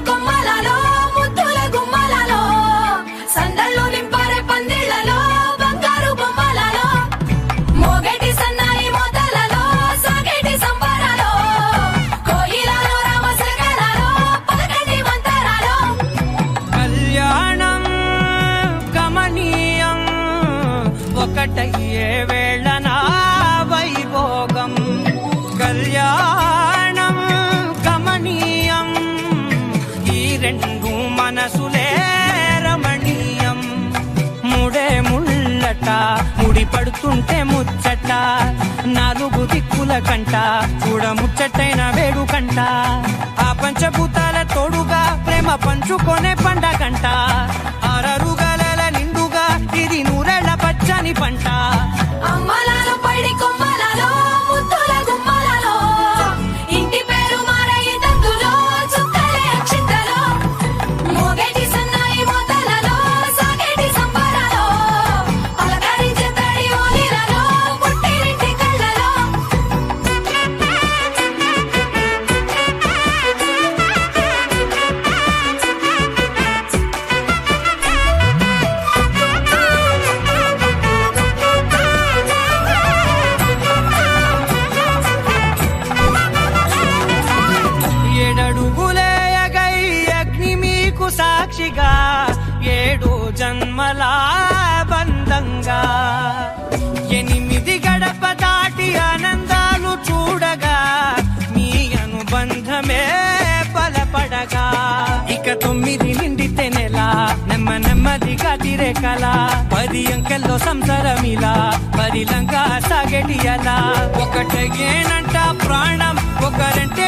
కొమ్మలలో ముద్దుల గుమ్మలలో సందళ్ళు నింపారే పందిళ్ళలో బంగారు బొమ్మలలో మోగటి సన్నాయి మోతలలో సంబరాలో కోయిలలో రామశకలలో పలకటి మంతరాలో. కళ్యాణం కమనీయం ఒకటయ్యే వేళ ఈ రెండు మనసులే రమణీయం. ముడే ముళ్ళట ముడి పడుతుంటే ముచ్చట. నాలుగు దిక్కుల కంట చూడ ముచ్చటైన వేడుకంట ఆ పంచభూతాల తోడుగా ప్రేమ పంచుకొనే పండగంట. ఆరరుగల నిండుగా ఇది నూరెళ్ళ పచ్చని పంట. సాక్షిగా ఏడు జన్మల బంధంగా. ఎనిమిది గడప దాటి ఆనందాలు చూడగా మీ అనుబంధమే బలపడగా. ఇక తొమ్మిది నిండితే నెల నెమ్మ నెమ్మదిగా తిరే కళ పది అంకెల్లో సంసారమిలా పరిలంగా సాగటి అలా ఒకటేనంట ప్రాణం ఒకరంటే